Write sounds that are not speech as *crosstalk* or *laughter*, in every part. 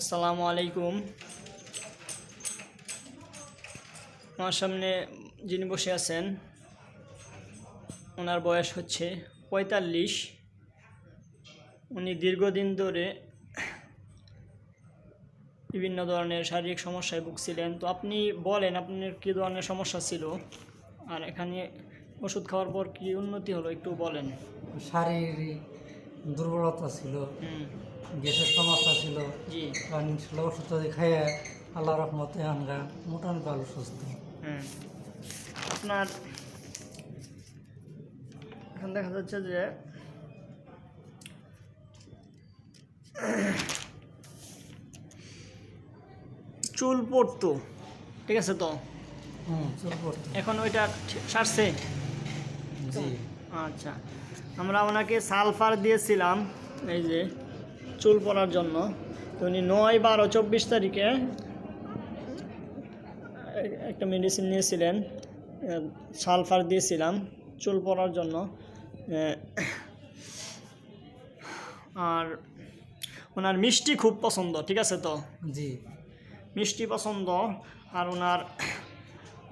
আসসালামু আলাইকুম। আমার সামনে যিনি বসে আছেন, ওনার বয়স হচ্ছে পঁয়তাল্লিশ। উনি দীর্ঘদিন ধরে বিভিন্ন ধরনের শারীরিক সমস্যায় ভুগছিলেন। তো আপনি বলেন, আপনার কী ধরনের সমস্যা ছিল? আর এখানে ওষুধ খাওয়ার পর কি উন্নতি হলো, একটু বলেন। শারীরিক দুর্বলতা ছিল গ্যাসের সমস্যা ছিল ইনশাল্লাহ ওষুধ খাইয়ে আল্লাহ রহমতে আমরা মোটামুটি ভালো সুস্থ। আপনার এখন দেখা যাচ্ছে যে চুল পড়তো ঠিক আছে তো? হুম চুল পড়তো। এখন ওইটা সারছে? জি। আচ্ছা আমরা ওনাকে সালফার দিয়েছিলাম এই যে চুল পড়ার জন্য। তো উনি নয় বারো চব্বিশ তারিখে একটা মেডিসিন নিয়েছিলেন সালফার দিয়েছিলাম চুল পড়ার জন্য। আর ওনার মিষ্টি খুব পছন্দ ঠিক আছে তো? জি। মিষ্টি পছন্দ আর ওনার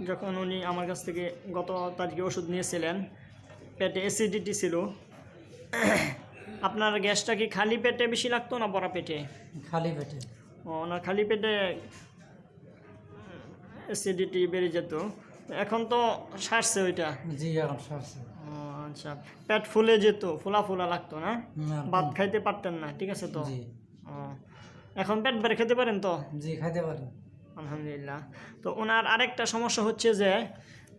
যখন উনি আমার কাছ থেকে গত তারিখে ওষুধ নিয়েছিলেন পেটে অ্যাসিডিটি ছিল *coughs* আপনার গ্যাসটা কি খালি পেটে বেশি লাগতো না বড়া পেটে? খালি পেটে। ও, ওনার খালি পেটে অ্যাসিডিটি বেড়ে যেত। এখন তো সারছে ওইটা। জি এখন সারছে। ও, আচ্ছা পেট ফুলে যেত ফোলা ফোলা লাগতো না? ভাত খাইতে পারতেন না ঠিক আছে তো? এখন পেট বেড়ে খেতে পারেন তো? জি খাইতে পারেন। আলহামদুলিল্লাহ। তো ওনার আরেকটা সমস্যা হচ্ছে যে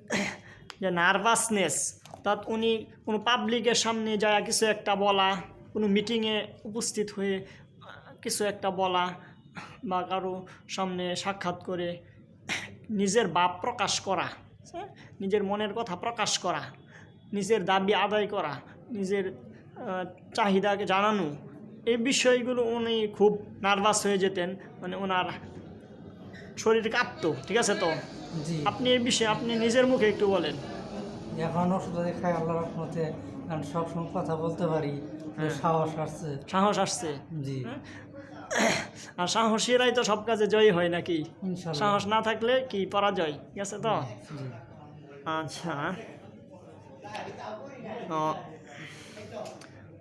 *coughs* যে নার্ভাসনেস অর্থাৎ উনি কোনো পাবলিকের সামনে যায় কিছু একটা বলা কোনো মিটিংয়ে উপস্থিত হয়ে কিছু একটা বলা বা কারও সামনে সাক্ষাৎ করে নিজের ভাব প্রকাশ করা হ্যাঁ? নিজের মনের কথা প্রকাশ করা নিজের দাবি আদায় করা নিজের চাহিদাকে জানানো এই বিষয়গুলো উনি খুব নার্ভাস হয়ে যেতেন। মানে ওনার শরীর কাঁপতো ঠিক আছে তো? আপনি এই বিষয়ে আপনি নিজের মুখে একটু বলেন। এখন ওষুধ খাই আল্লাহ রহমতে এখন সবসময় কথা বলতে পারি হ্যাঁ। সাহস আসছে। সাহস আসছে? জি। আর সাহসীরাই তো সব কাজে জয়ী হয় নাকি? সাহস না থাকলে কি পরাজয়? ঠিক আছে তো? আচ্ছা।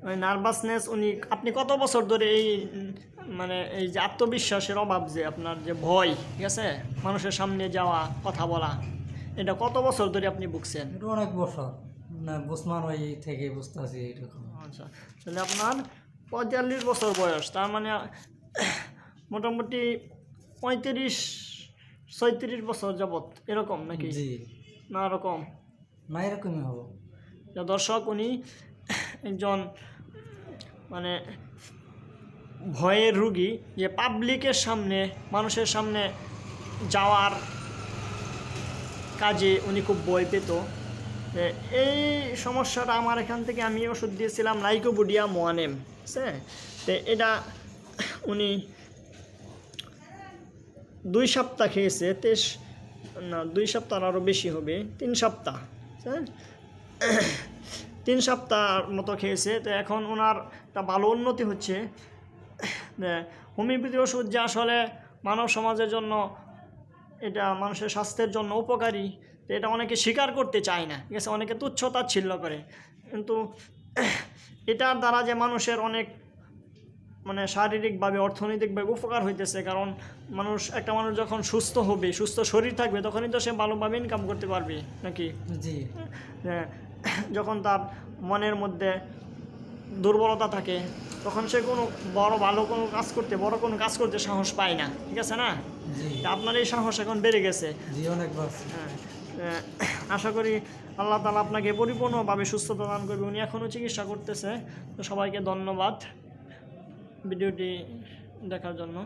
ওই নার্ভাসনেস উনি আপনি কত বছর ধরে এই মানে এই যে আত্মবিশ্বাসের অভাব যে আপনার যে ভয় ঠিক আছে? মানুষের সামনে যাওয়া কথা বলা। এটা কত বছর ধরে আপনি ভুগছেন? এটা অনেক বছর। না বুসমান ওই থেকে বুঝতে আছি এইরকম আচ্ছা তাহলে আপনার পঁয়তাল্লিশ বছর বয়স তার মানে মোটামুটি পঁয়ত্রিশ ছয়ত্রিশ বছর যাবত এরকম নাকি? জি। না এরকম? না এরকমই হব। যা দর্শক উনি একজন মানে ভয়ের রুগী যে পাবলিকের সামনে মানুষের সামনে যাওয়ার কাজে উনি খুব ভয় পেত। এই সমস্যাটা আমার এখান থেকে আমি ওষুধ দিয়েছিলাম লাইকোবুডিয়া মোয়ানেম হ্যাঁ? তো এটা উনি দুই সপ্তাহ খেয়েছে তেইশ না, দুই সপ্তাহ আরও বেশি হবে, তিন সপ্তাহ হ্যাঁ? তিন সপ্তাহ মতো খেয়েছে, তো এখন ওনার একটা ভালো উন্নতি হচ্ছে। হোমিওপ্যাথি ওষুধ যে আসলে মানব সমাজের জন্য এটা মানুষের স্বাস্থ্যের জন্য উপকারী তো এটা অনেকে স্বীকার করতে চায় না। ঠিক আছে? অনেকে তুচ্ছ তাচ্ছিল্য করে। কিন্তু এটার দ্বারা যে মানুষের অনেক মানে শারীরিকভাবে অর্থনৈতিকভাবে উপকার হইতেছে। কারণ মানুষ একটা মানুষ যখন সুস্থ হবে সুস্থ শরীর থাকবে তখনই তো সে ভালোভাবে ইনকাম করতে পারবে নাকি? জি। যে যখন তার মনের মধ্যে দুর্বলতা থাকে তখন সে কোনো বড় ভালো কোনো কাজ করতে বড় কোনো কাজ করতে সাহস পায় না ঠিক আছে না? আপনার এই সাহস এখন বেড়ে গেছে। হ্যাঁ আশা করি আল্লাহ তালা আপনাকে পরিপূর্ণভাবে সুস্থতা দান করবে উনি এখনও চিকিৎসা করতেছে। তো সবাইকে ধন্যবাদ ভিডিওটি দেখার জন্য।